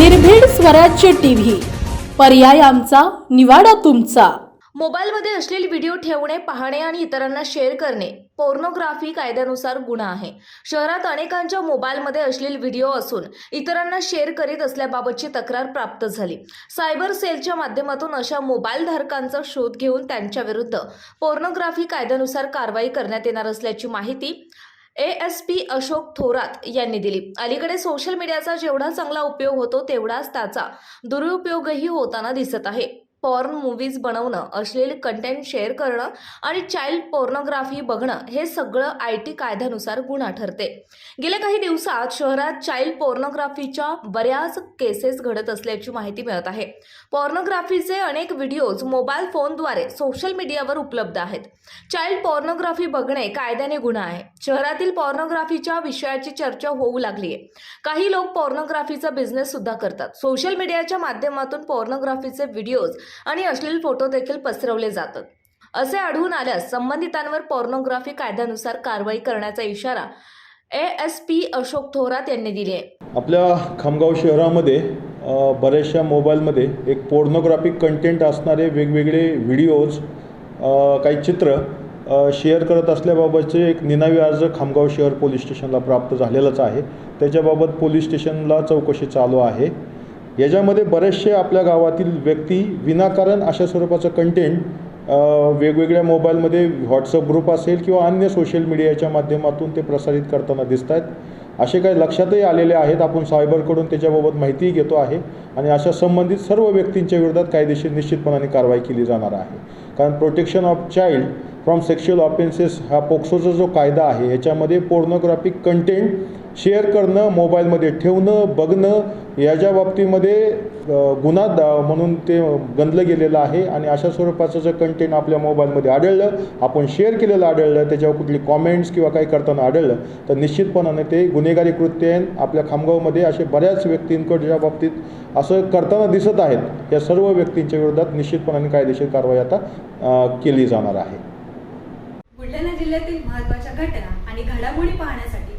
स्वराज्य टीव्ही. पर्याय आमचा निवाडा तुमचा. मोबाईलमध्ये अश्लील व्हिडिओ ठेवणे पाहणे आणि इतरांना शेअर करणे पोर्नोग्राफी कायद्यानुसार गुन्हा आहे. शहरात अनेकांच्या मोबाईलमध्ये अश्लील व्हिडिओ असून इतरांना शेअर करीत असल्याबाबतची तक्रार प्राप्त झाली. सायबर सेलच्या माध्यमातून अशा मोबाईल धारकांचा शोध घेऊन त्यांच्या विरुद्ध पोर्नोग्राफी कायद्यानुसार कारवाई करण्यात येणार असल्याची माहिती A S P Ashok Thorat यांनी दिली. अलीकडे सोशल मीडियाचा जेवढा चांगला उपयोग होतो तेवढाच त्याचा दुरुपयोगही होताना दिसत आहे. पॉर्न मूवीज बनवणं अश्लील कंटेंट शेअर करणं आणि चाइल्ड पोर्नोग्राफी बघणं हे सगळं आय टी कायद्यानुसार गुन्हा ठरते. गेल्या काही दिवसात शहरात चाइल्ड पोर्नोग्राफीच्या बऱ्याच केसेस घडत असल्याची माहिती मिळत आहे. पोर्नोग्राफीचे अनेक व्हिडिओज मोबाईल फोनद्वारे सोशल मीडियावर उपलब्ध आहेत. चाइल्ड पोर्नोग्राफी बघणे कायद्याने गुन्हा आहे. शहरातील पोर्नोग्राफीच्या विषयाची चर्चा होऊ लागली आहे काही लोक पोर्नोग्राफीचा बिझनेस सुद्धा करतात. सोशल मीडियाच्या माध्यमातून पोर्नोग्राफीचे व्हिडिओज आणि अश्लील फोटो देखील पसरवले जातात. असे आढळून आल्यास संबंधितांवर पोर्नोग्राफी कायद्यानुसार कारवाई करण्याचा इशारा A S P Ashok Thorat यांनी दिली आहे. आपल्या खामगाव शहरामध्ये बऱ्याचशा मोबाईलमध्ये एक पोर्नोग्राफिक कंटेंट असणारे वेगवेगळे व्हिडिओज काही चित्र शेअर करत असल्याबाबतचे एक निनावी अर्ज खामगाव शहर पोलीस स्टेशनला प्राप्त झालेलाच आहे. त्याच्याबाबत पोलीस स्टेशनला चौकशी चालू आहे. याच्यामध्ये बरेचसे आपल्या गावातील व्यक्ती विनाकारण अशा स्वरूपाचं कंटेंट वेगवेगळ्या मोबाईलमध्ये व्हॉट्सअप ग्रुप असेल किंवा अन्य सोशल मीडियाच्या माध्यमातून ते प्रसारित करताना दिसत आहेत असे काही लक्षातही आलेले आहेत. आपण सायबरकडून त्याच्याबाबत माहितीही घेतो आहे आणि अशा संबंधित सर्व व्यक्तींच्या विरोधात कायदेशीर निश्चितपणाने कारवाई केली जाणार आहे. कारण protection of child from sexual offences हा पोक्सोचा जो कायदा आहे याच्यामध्ये पोर्नोग्राफिक कंटेंट शेअर करणं मोबाईलमध्ये ठेवणं बघणं याच्या बाबतीमध्ये गुन्हा दा- म्हणून ते गणलं गेलेलं आहे आणि अशा स्वरूपाचं जर कंटेंट आपल्या मोबाईलमध्ये आढळलं आपण शेअर केलेलं आढळलं त्याच्यावर कुठली कॉमेंट्स किंवा काही करताना आढळलं तर निश्चितपणाने ते गुन्हेगारी कृत्य आहे. आपल्या खामगावमध्ये असे बऱ्याच व्यक्तींकडच्या बाबतीत असं करताना दिसत आहेत या सर्व व्यक्तींच्या विरोधात निश्चितपणाने कायदेशीर कारवाई आता केली जाणार आहे. बुलढाणा जिल्ह्यातील महत्त्वाच्या घटना आणि घडामोडी पाहण्यासाठी